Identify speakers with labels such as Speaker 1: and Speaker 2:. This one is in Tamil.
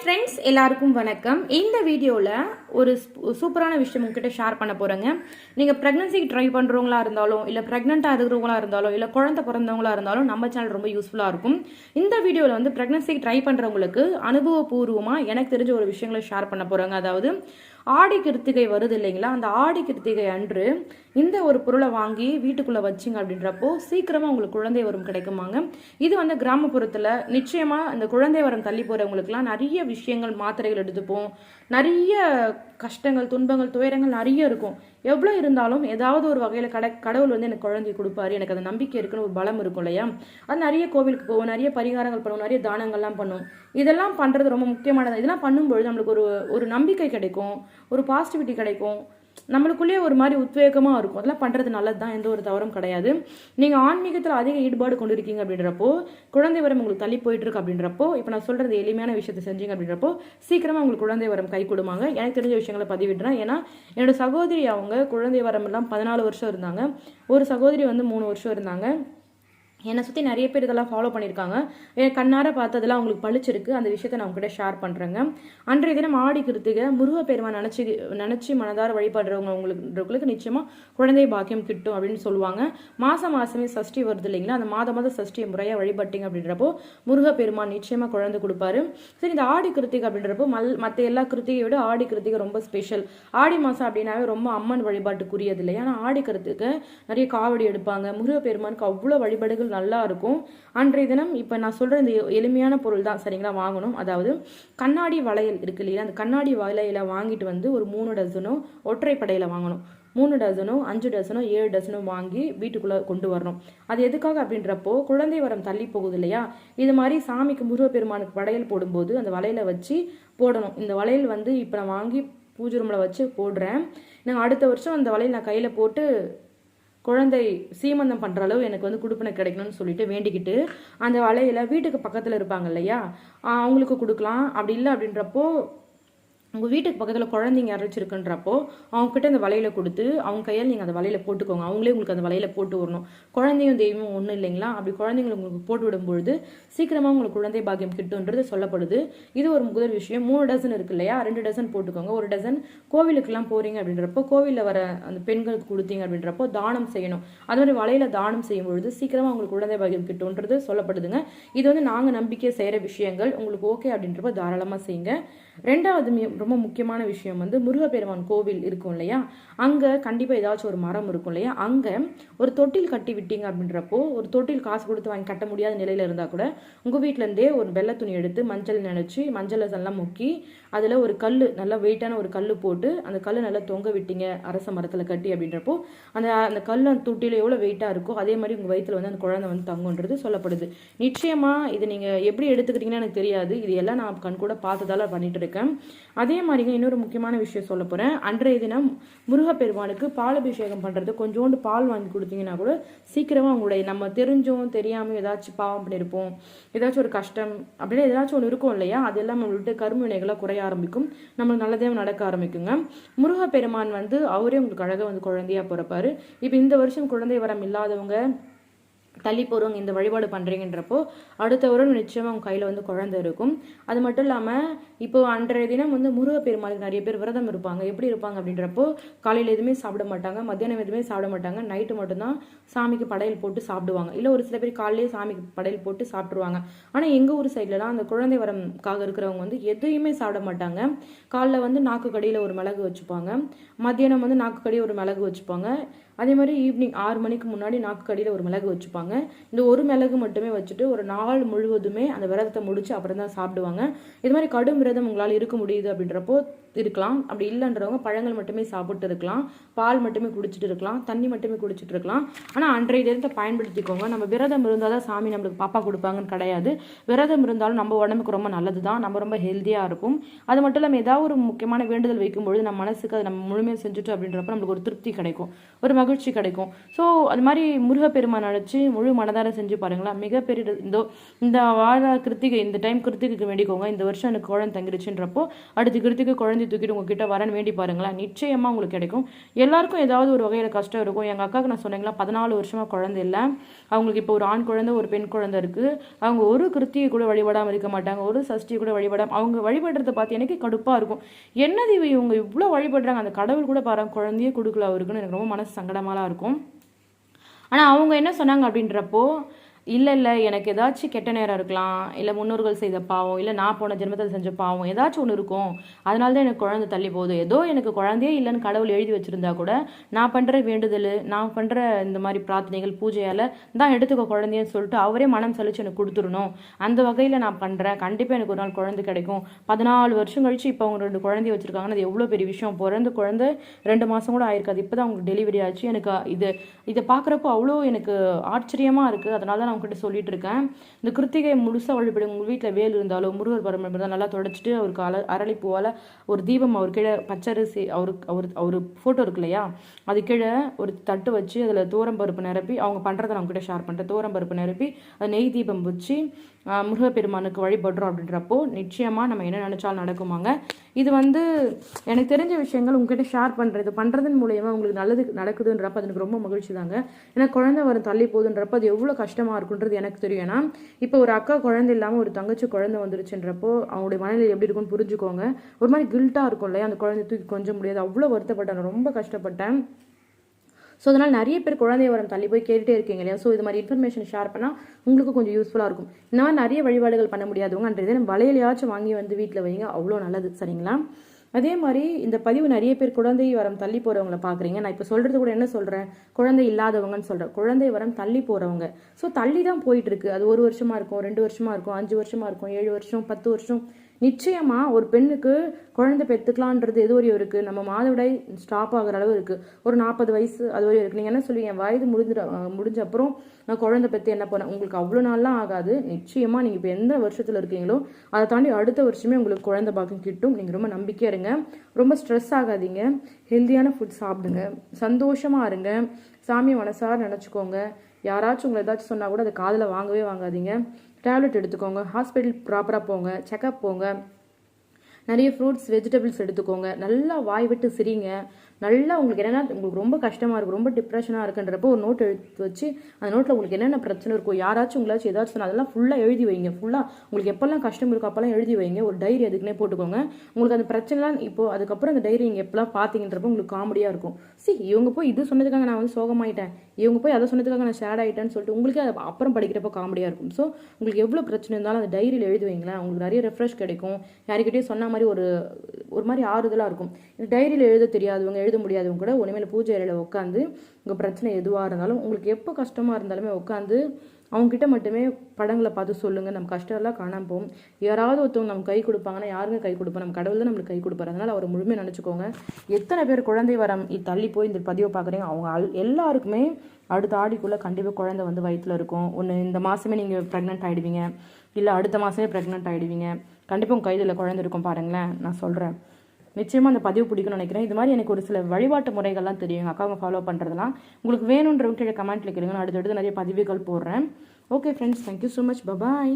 Speaker 1: ஃப்ரெண்ட்ஸ் எல்லாருக்கும் வணக்கம். இந்த வீடியோவில் ஒரு சூப்பரான விஷயம் உங்ககிட்ட ஷேர் பண்ண போகிறேங்க நீங்கள் ப்ரெக்னன்சிக்கு ட்ரை பண்ணுறவங்களா இருந்தாலும் இல்லை ப்ரெக்னெண்ட்டாக இருக்கிறவங்களா இருந்தாலும் இல்லை குழந்தை பிறந்தவங்களா இருந்தாலும் நம்ம சேனல் ரொம்ப யூஸ்ஃபுல்லாக இருக்கும். இந்த வீடியோவில் வந்து ப்ரெக்னன்சிக்கு ட்ரை பண்ணுறவங்களுக்கு அனுபவபூர்வமாக எனக்கு தெரிஞ்ச ஒரு விஷயங்களை ஷேர் பண்ண போகிறாங்க அதாவது ஆடி கிருத்திகை வருது இல்லைங்களா? அந்த ஆடி கிருத்திகை அன்று இந்த ஒரு பொருளை வாங்கி வீட்டுக்குள்ளே வச்சிங்க அப்படின்றப்போ சீக்கிரமாக உங்களுக்கு குழந்தை வரம் கிடைக்குமாங்க. இது வந்து கிராமப்புறத்தில் நிச்சயமாக இந்த குழந்தை வரம் தள்ளி போகிறவங்களுக்குலாம் நிறைய விஷயங்கள் மாத்திரைகள் எடுத்துப்போம். நிறைய கஷ்டங்கள் துன்பங்கள் துயரங்கள் நிறைய இருக்கும். எவ்வளோ இருந்தாலும் ஏதாவது ஒரு வகையில் கட கடவுள் வந்து எனக்கு குழந்தை கொடுப்பாரு எனக்கு அந்த நம்பிக்கை இருக்குன்னு ஒரு பலம் இருக்கும் இல்லையா? அது நிறைய கோவிலுக்கு போவோம் நிறைய பரிகாரங்கள் பண்ணுவோம் நிறைய தானங்கள்லாம் பண்ணுவோம். இதெல்லாம் பண்ணுறது ரொம்ப முக்கியமானது. இதெல்லாம் பண்ணும்பொழுது நம்மளுக்கு ஒரு ஒரு நம்பிக்கை கிடைக்கும் ஒரு பாசிட்டிவிட்டி கிடைக்கும். நம்மளுக்குள்ளேயே ஒரு மாதிரி உத்வேகமாக இருக்கும். அதெல்லாம் பண்ணுறது நல்லது தான் எந்த ஒரு தவறும் கிடையாது. நீங்கள் ஆன்மீகத்தில் அதிக ஈடுபாடு கொண்டு இருக்கீங்க அப்படின்றப்போ குழந்தை வரம் உங்களுக்கு தள்ளி போயிட்டு இருக்கு அப்படின்றப்போ இப்போ நான் சொல்கிறது எளிமையான விஷயத்தை செஞ்சீங்க அப்படின்றப்போ சீக்கிரமாக உங்களுக்கு குழந்தை வரம் கை கொடுமாங்க. எனக்கு தெரிஞ்ச விஷயங்களை பதிவிடுறேன். ஏன்னா என்னோட சகோதரி அவங்க குழந்தை வரம் எல்லாம் பதினாலு வருஷம் இருந்தாங்க. ஒரு சகோதரி வந்து மூணு வருஷம் இருந்தாங்க. என்னை சுற்றி நிறைய பேர் இதெல்லாம் ஃபாலோ பண்ணியிருக்காங்க. என் கண்ணார பார்த்ததெல்லாம் அவங்களுக்கு பளிச்சிருக்கு. அந்த விஷயத்தை நான் உங்ககிட்ட ஷேர் பண்ணுறேங்க அன்றைய தினம் ஆடி கிருத்திகை முருகப்பெருமான் நினச்சி நினச்சி மனதார வழிபடுறவங்க உங்களுக்கு நிச்சயமாக குழந்தை பாக்கியம் கிட்டும் அப்படின்னு சொல்லுவாங்க. மாதம் மாதமே சஷ்டி வருது இல்லைங்களா? அந்த மாத மாதம் சஷ்டியை முறையாக வழிபட்டீங்க அப்படின்றப்போ முருகப்பெருமான் நிச்சயமாக குழந்தை கொடுப்பாரு. சரி இந்த ஆடி கிருத்திகை அப்படின்றப்போ மல் மற்ற எல்லா கிருத்திகையை விட ஆடி கிருத்திகை ரொம்ப ஸ்பெஷல் ஆடி மாதம் அப்படின்னாவே ரொம்ப அம்மன் வழிபாட்டுக்குரியது இல்லை ஆனால் ஆடி கிருத்திகை நிறைய காவடி எடுப்பாங்க. முருகப்பெருமானுக்கு அவ்வளோ வழிபாடுகள் நல்லா இருக்கும் அன்றைய தினம் இப்போ நான் சொல்கிற இந்த எளிமையான பொருள் தான். சரிங்களா? வாங்கணும். அதாவது கண்ணாடி வளையல் இருக்கு இல்லையா? அந்த கண்ணாடி வளையலை வாங்கிட்டு வந்து ஒரு மூணு டசனோ ஒற்றைப்படையில் வாங்கணும். மூணு டசனோ அஞ்சு டசனோ ஏழு டசனோ வாங்கி வீட்டுக்குள்ளே கொண்டு வரணும். அது எதுக்காக அப்படின்றப்போ குழந்தை வரம் தள்ளி போகுது இல்லையா? இது மாதிரி சாமிக்கு முருகப்பெருமானுக்கு வளையல் போடும்போது அந்த வளையலை வச்சு போடணும். இந்த வளையல் வந்து இப்போ நான் வாங்கி பூஜை ரூமில் வச்சு போடுறேன். நான் அடுத்த வருஷம் அந்த வளையல் நான் கையில் போட்டு குழந்தை சீமந்தம் பண்ணுற அளவு எனக்கு வந்து குடுப்பினை கிடைக்கணும்னு சொல்லிட்டு வேண்டிக்கிட்டு அந்த வலையில வீட்டுக்கு பக்கத்தில் இருப்பாங்க இல்லையா? அவங்களுக்கு கொடுக்கலாம். அப்படி இல்லை அப்படின்றப்போ உங்கள் வீட்டுக்கு பக்கத்தில் குழந்தைங்க யாராச்சும் இருக்குன்றப்போ அவங்கக்கிட்ட அந்த வலையில் கொடுத்து அவங்க கையில் நீங்கள் அந்த வலையில் போட்டுக்கோங்க. அவங்களே உங்களுக்கு அந்த வலையில் போட்டு வரணும் குழந்தையும் தெய்வமும் ஒன்றும் இல்லைங்களா? அப்படி குழந்தைங்களை உங்களுக்கு போட்டு விடும்பொழுது சீக்கிரமாக உங்களுக்கு குழந்தை பாக்கியம் கிட்டுன்றது சொல்லப்படுது. இது ஒரு முதல் விஷயம். மூணு டசன் இருக்கு இல்லையா? ரெண்டு டசன் போட்டுக்கோங்க. ஒரு டசன் கோவிலுக்கெல்லாம் போகிறீங்க அப்படின்றப்போ கோவிலில் வர அந்த பெண்களுக்கு கொடுத்தீங்க அப்படின்றப்போ தானம் செய்யணும். அது மாதிரி வலையில் தானம் செய்யும் பொழுது சீக்கிரமாக உங்களுக்கு குழந்தை பாக்கியம் கிட்டுன்றது சொல்லப்படுதுங்க. இது வந்து நாங்கள் நம்பிக்கை செய்கிற விஷயங்கள். உங்களுக்கு ஓகே அப்படின்றப்போ தாராளமாக செய்யுங்க. ரெண்டாவது ரொம்ப முக்கியமான விஷயம் வந்து முருகப்பெருமான் கோவில் இருக்கும் இல்லையா? அங்கே கண்டிப்பாக ஏதாச்சும் ஒரு மரம் இருக்கும் இல்லையா? அங்கே ஒரு தொட்டில் கட்டி விட்டீங்க அப்படின்றப்போ ஒரு தொட்டில் காசு கொடுத்து வாங்கி கட்ட முடியாத நிலையில் இருந்தால் கூட உங்கள் வீட்டிலேருந்தே ஒரு வெள்ளை துணி எடுத்து மஞ்சள் நினச்சி மஞ்சளை எல்லாம் முக்கி அதில் ஒரு கல் நல்லா வெயிட்டான ஒரு கல் போட்டு அந்த கல் நல்லா தொங்க விட்டீங்க அரச மரத்தில் கட்டி அப்படின்றப்போ அந்த அந்த கல் அந்த தொட்டியில் எவ்வளோ வெயிட்டாக இருக்கோ அதே மாதிரி உங்கள் வயிற்றில் வந்து அந்த குழந்தை வந்து தங்குன்றது சொல்லப்படுது. நிச்சயமாக இது நீங்கள் எப்படி எடுத்துக்கிட்டீங்கன்னு எனக்கு தெரியாது. இது எல்லாம் நான் கண் கூட பார்த்ததால பண்ணிட்டு இருக்கேன். அதே மாதிரிங்க இன்னொரு முக்கியமான விஷயம் சொல்ல போகிறேன் அன்றைய தினம் முருகப்பெருமானுக்கு பால் அபிஷேகம் பண்ணுறது கொஞ்சோண்டு பால் வாங்கி கொடுத்தீங்கன்னா கூட சீக்கிரமாக உங்களுடைய நம்ம தெரிஞ்சும் தெரியாமல் ஏதாச்சும் பாவம் பண்ணியிருப்போம் ஏதாச்சும் ஒரு கஷ்டம் அப்படின்னு ஏதாச்சும் ஒன்று இருக்கும் இல்லையா? அது எல்லாம் நம்மள்ட்ட கரும வினைகளாக குறைய ஆரம்பிக்கும். நம்மளுக்கு நல்லதே நடக்க ஆரம்பிக்குங்க. முருகப்பெருமான் வந்து அவரே உங்களுக்கு அழகாக வந்து குழந்தையாக பிறப்பாரு. இப்போ இந்த வருஷம் குழந்தை வரம் இல்லாதவங்க தள்ளி போகிறவங்க இந்த வழிபாடு பண்ணுறீங்கன்றப்போ அடுத்த வருடம் நிச்சயம் அவங்க கையில் வந்து குழந்தை இருக்கும். அது மட்டும் இல்லாமல் இப்போ அன்றைய தினம் வந்து முருகப்பெருமாளுக்கு நிறைய பேர் விரதம் இருப்பாங்க. எப்படி இருப்பாங்க அப்படின்றப்போ காலையில் எதுவுமே சாப்பிட மாட்டாங்க மத்தியானம் எதுவுமே சாப்பிட மாட்டாங்க. நைட்டு மட்டும்தான் சாமிக்கு படையல் போட்டு சாப்பிடுவாங்க. இல்லை ஒரு சில பேர் காலையிலேயே சாமிக்கு படையல் போட்டு சாப்பிட்ருவாங்க ஆனால் எங்கள் ஊர் சைட்லலாம் அந்த குழந்தை வரம்காக இருக்கிறவங்க வந்து எதையுமே சாப்பிட மாட்டாங்க. காலைல வந்து நாக்கு கடியில் ஒரு மிளகு வச்சுப்பாங்க. மத்தியானம் வந்து நாக்கு கடி ஒரு மிளகு வச்சுப்பாங்க. அதே மாதிரி ஈவினிங் ஆறு மணிக்கு முன்னாடி நாக்கு கடியில் ஒரு மிளகு வச்சுப்பாங்க. இந்த ஒரு மிளகு மட்டுமே வச்சுட்டு ஒரு நாள் முழுவதுமே அந்த விரதத்தை முடிச்சு அப்புறம் தான் சாப்பிடுவாங்க. இது மாதிரி கடும் விரதம் உங்களால் இருக்க முடியுது அப்படின்றப்போ இருக்கலாம். அப்படி இல்லைன்றவங்க பழங்கள் மட்டுமே சாப்பிட்டு இருக்கலாம். பால் மட்டுமே குடிச்சிட்டு இருக்கலாம். தண்ணி மட்டுமே குடிச்சிட்டு இருக்கலாம். ஆனால் அன்றைய தினத்தை பயன்படுத்திக்கோங்க. நம்ம விரதம் இருந்தால் தான் சாமி நம்மளுக்கு பாப்பா கொடுப்பாங்கன்னு கிடையாது. விரதம் இருந்தாலும் நம்ம உடம்புக்கு ரொம்ப நல்லது தான் நம்ம ரொம்ப ஹெல்த்தியாக இருக்கும் அது மட்டும் இல்லாமல் ஏதாவது ஒரு முக்கியமான வேண்டுதல் வைக்கும்பொழுது நம்ம மனசுக்கு அதை நம்ம முழுமையாக செஞ்சுட்டோம் அப்படின்றப்ப நம்மளுக்கு ஒரு திருப்தி கிடைக்கும். ஒரு மகிழ்ச்சி கிடைக்கும். ஸோ அது மாதிரி முருகப்பெருமான் அழைச்சி முழு மனதார செஞ்சு பாருங்களா. மிகப்பெரிய இந்த இந்த வார கிருத்திகை இந்த டைம் கிருத்திகைக்கு வேண்டிக்கோங்க. இந்த வருஷம் எனக்கு குழந்தை தங்கிருச்சுன்றப்போ அடுத்த கிருத்திகை குழந்தை குழந்தைய தூக்கிட்டு உங்ககிட்ட வரேன்னு வேண்டி பாருங்களேன். நிச்சயமாக உங்களுக்கு கிடைக்கும். எல்லாருக்கும் ஏதாவது ஒரு வகையில் கஷ்டம் இருக்கும். எங்கள் அக்காவுக்கு நான் சொன்னீங்களா பதினாலு வருஷமாக குழந்தை இல்லை. அவங்களுக்கு இப்போ ஒரு ஆண் குழந்தை ஒரு பெண் குழந்தை இருக்குது அவங்க ஒரு கிருத்தியை கூட வழிபடாமல் இருக்க மாட்டாங்க. ஒரு சஷ்டியை கூட வழிபடாம அவங்க வழிபடுறத பார்த்து எனக்கு கடுப்பாக இருக்கும். என்னது இவ இவங்க இவ்வளோ வழிபடுறாங்க? அந்த கடவுள் கூட பாருங்க குழந்தையே கொடுக்கல அவருக்குன்னு எனக்கு ரொம்ப மனசு சங்கடமாலாம் இருக்கும். ஆனால் அவங்க என்ன சொன்னாங்க அப்படின்றப்போ இல்லை இல்லை எனக்கு ஏதாச்சும் கெட்ட நேரம் இருக்கலாம். இல்லை முன்னோர்கள் செய்த பாவம். இல்லை நான் போன ஜென்மத்தில் செஞ்ச பாவம். ஏதாச்சும் ஒன்று இருக்கும். அதனால தான் எனக்கு குழந்தை தள்ளி போகுது. ஏதோ எனக்கு குழந்தையே இல்லைன்னு கடவுள் எழுதி வச்சுருந்தா கூட நான் பண்ணுற வேண்டுதல் நான் பண்ணுற இந்த மாதிரி பிரார்த்தனைகள் பூஜையால் தான் எடுத்துக்கோ குழந்தையன்னு சொல்லிட்டு அவரே மனம் சலிச்சு எனக்கு கொடுத்துடணும். அந்த வகையில் நான் பண்ணுறேன் கண்டிப்பாக எனக்கு ஒரு நாள் குழந்தை கிடைக்கும். பதினாலு வருஷம் கழிச்சு இப்போ அவங்க ரெண்டு குழந்தைய வச்சிருக்காங்கன்னா அது எவ்வளோ பெரிய விஷயம். பிறந்த குழந்தை ரெண்டு மாதம் கூட ஆயிருக்காது. இப்போ தான் அவங்களுக்கு டெலிவரி ஆச்சு. எனக்கு இது இதை பார்க்குறப்போ அவ்வளோ எனக்கு ஆச்சரியமாக இருக்குது அதனால தான் நான் உங்ககிட்ட சொல்லிட்டு இருக்கேன் இந்த கிருத்திகை முழுசாக வழிபடும் உங்கள் வீட்டில் வேல் இருந்தாலோ முருகர் பரம்பரை இருந்தால் நல்லா தொடச்சிட்டு அவருக்கு அல அரளிப்பூவால் ஒரு தீபம் அவர் கீழே பச்சரிசி அவருக்கு அவர் அவர் ஃபோட்டோ இருக்கு இல்லையா அது கீழே ஒரு தட்டு வச்சு அதில் தூரம்பருப்பு நிரப்பி அவங்க பண்ணுறதை நான் உங்ககிட்ட ஷேர் பண்ணுறேன் தூரம்பருப்பு நிரப்பி அது நெய் தீபம் வச்சு முருகப்பெருமானுக்கு வழிபடுறோம் அப்படின்றப்போ நிச்சயமாக நம்ம என்ன நினச்சாலும் நடக்குமாங்க. இது வந்து எனக்கு தெரிஞ்ச விஷயங்கள் உங்ககிட்ட ஷேர் பண்ணுறது பண்ணுறதன் மூலயமா உங்களுக்கு நல்லது நடக்குதுன்றப்ப அது எனக்கு ரொம்ப மகிழ்ச்சி தாங்க ஏன்னா குழந்தை வரும் தள்ளி போகுதுன்றப்ப அது எவ்வளோ கஷ்டமாக இருக்குன்றது எனக்கு தெரியும். ஏன்னா இப்போ ஒரு அக்கா குழந்தை இல்லாமல் ஒரு தங்கச்சி குழந்தை வந்துருச்சுன்றப்போ அவங்களுடைய மனநிலை எப்படி இருக்கும்னு புரிஞ்சுக்கோங்க. ஒரு மாதிரி கில்ட்டாக இருக்கும் இல்லையா? அந்த குழந்தை தூக்கி கொஞ்சம் முடியாது. அவ்வளோ வருத்தப்பட்டேன். நான் ரொம்ப கஷ்டப்பட்டேன். ஸோ அதனால் நிறைய பேர் குழந்தை வரம் தள்ளி போய் கேட்டுட்டே இருக்கீங்க இல்லையா? ஸோ இது மாதிரி இன்ஃபர்மேஷன் ஷேர் பண்ணால் உங்களுக்கு கொஞ்சம் யூஸ்ஃபுல்லாக இருக்கும். இந்த மாதிரி நிறைய வழிபாடுகள் பண்ண முடியாதவங்க அன்றைய தினம் வளையலையாச்சும் வாங்கி வந்து வீட்டில் வைங்க. அவ்வளோ நல்லது. சரிங்களா? அதே மாதிரி இந்த பதிவு நிறைய பேர் குழந்தை வரம் தள்ளி போகிறவங்கள பார்க்குறீங்க நான் இப்போ சொல்கிறது கூட என்ன சொல்கிறேன் குழந்தை இல்லாதவங்கன்னு சொல்கிறேன் குழந்தை வரம் தள்ளி போகிறவங்க ஸோ தள்ளி தான் போயிட்டுருக்கு அது ஒரு வருஷமாக இருக்கும் ரெண்டு வருஷமாக இருக்கும் அஞ்சு வருஷமாக இருக்கும் ஏழு வருஷம் பத்து வருஷம். நிச்சயமாக ஒரு பெண்ணுக்கு குழந்தை பெற்றுக்கலான்றது எது வரையும் இருக்குது நம்ம மாதவிடாய் ஸ்டாப் ஆகிற அளவு இருக்குது ஒரு நாற்பது வயசு அது வரையும் இருக்குது நீங்கள் என்ன சொல்லுவீங்க? வயது முடிஞ்ச முடிஞ்ச அப்புறம் நான் குழந்தை பெற்று என்ன பண்ண உங்களுக்கு அவ்வளோ நாள்லாம் ஆகாது. நிச்சயமாக நீங்கள் இப்போ எந்த வருஷத்தில் இருக்கீங்களோ அதை தாண்டி அடுத்த வருஷமே உங்களுக்கு குழந்தை பாக்கம் கிட்டும். நீங்கள் ரொம்ப நம்பிக்கையாக இருங்க. ரொம்ப ஸ்ட்ரெஸ் ஆகாதீங்க. ஹெல்தியான ஃபுட் சாப்பிடுங்க. சந்தோஷமாக இருங்க. சாமி மனசார நினச்சிக்கோங்க. யாராச்சும் உங்களை ஏதாச்சும் சொன்னா கூட அதை காதில் வாங்கவே வாங்காதீங்க. டேப்லெட் எடுத்துக்கோங்க. ஹாஸ்பிட்டல் ப்ராப்பராக போங்க. செக்கப் போங்க. நிறைய ஃப்ரூட்ஸ் வெஜிடபிள்ஸ் எடுத்துக்கோங்க. நல்லா வாய் விட்டு சிரிங்க. நல்லா உங்களுக்கு என்னென்ன உங்களுக்கு ரொம்ப கஷ்டமாக இருக்கும் ரொம்ப டிப்ரெஷனாக இருக்குன்றப்போ ஒரு நோட் எடுத்து வச்சு அந்த நோட்டில் உங்களுக்கு என்னென்ன பிரச்சனை இருக்கும் யாராச்சும் உங்களாச்சும் ஏதாச்சும் அதெல்லாம் ஃபுல்லாக எழுதி வைங்க. ஃபுல்லாக உங்களுக்கு எப்போல்லாம் கஷ்டம் இருக்கோ அப்போல்லாம் எழுதி வைங்க. ஒரு டைரி அதுக்குன்னே போட்டுக்கோங்க. உங்களுக்கு அந்த பிரச்சனைலாம் இப்போ அதுக்கப்புறம் அந்த டைரி நீங்கள் எப்போல்லாம் பார்த்தீங்கன்றப்போ உங்களுக்கு காமெடியாக இருக்கும். சி இவங்க போய் இது சொன்னதுக்காக நான் வந்து சோகமாயிட்டேன். இவங்க போய் அதை சொன்னதுக்காக நான் ஷேட் ஆகிட்டேன்னு சொல்லிட்டு உங்களுக்கே அது அப்புறம் படிக்கிறப்போ காமெடியாக இருக்கும். ஸோ உங்களுக்கு எவ்வளோ பிரச்சனை இருந்தாலும் அந்த டைரியில் எழுதி வைங்களேன். உங்களுக்கு நிறைய ரெஃப்ரெஷ் கிடைக்கும். யாருக்கிட்டேயும் சொன்ன மாதிரி ஒரு ஒரு மாதிரி ஆறுதலாக இருக்கும். இந்த டைரியில் எழுத தெரியாதவங்க எழுத முடியாதவங்க கூட உண்மையில பூஜை அறையில் உட்காந்து உங்கள் பிரச்சனை எதுவாக இருந்தாலும் உங்களுக்கு எப்போ கஷ்டமாக இருந்தாலுமே உட்காந்து அவங்ககிட்ட மட்டுமே படங்களை பார்த்து சொல்லுங்கள் நம்ம கஷ்டம் எல்லாம் காணாம போகும். யாராவது ஒருத்தவங்க நம்ம கை கொடுப்பாங்கன்னா யாருங்க கை கொடுப்போம் நம்ம கடவுள் தான் நம்மளுக்கு கை கொடுப்பாரு. அதனால் அவரை முழுமையாக நினச்சிக்கோங்க. எத்தனை பேர் குழந்தை வரம் தள்ளி போய் இந்த பதிவை பார்க்குறீங்க. அவங்க அல்- எல்லாருக்குமே அடுத்த ஆடிக்குள்ளே கண்டிப்பாக குழந்தை வந்து வயிற்றில் இருக்கும். ஒன்று இந்த மாதமே நீங்கள் ப்ரெக்னென்ட் ஆகிடுவீங்க இல்லை அடுத்த மாதமே ப்ரெக்னென்ட் ஆகிடுவீங்க கண்டிப்பாக உங்கள் கையில் குழந்தை இருக்கும் பாருங்களேன். நான் சொல்கிறேன் நிச்சயமாக அந்த பதிவு பிடிக்கும்னு நினைக்கிறேன். இது மாதிரி எனக்கு ஒரு சில வழிபாட்டு முறைகள்லாம் தெரியும். அக்காவை ஃபாலோ பண்ணுறதுலாம் உங்களுக்கு வேணுன்றவங்க கீழே கமெண்ட்டில் கேளுங்க. நான் அடுத்தடுத்து நிறைய பதிவுகள் போடுறேன். Okay friends thank you so much bye bye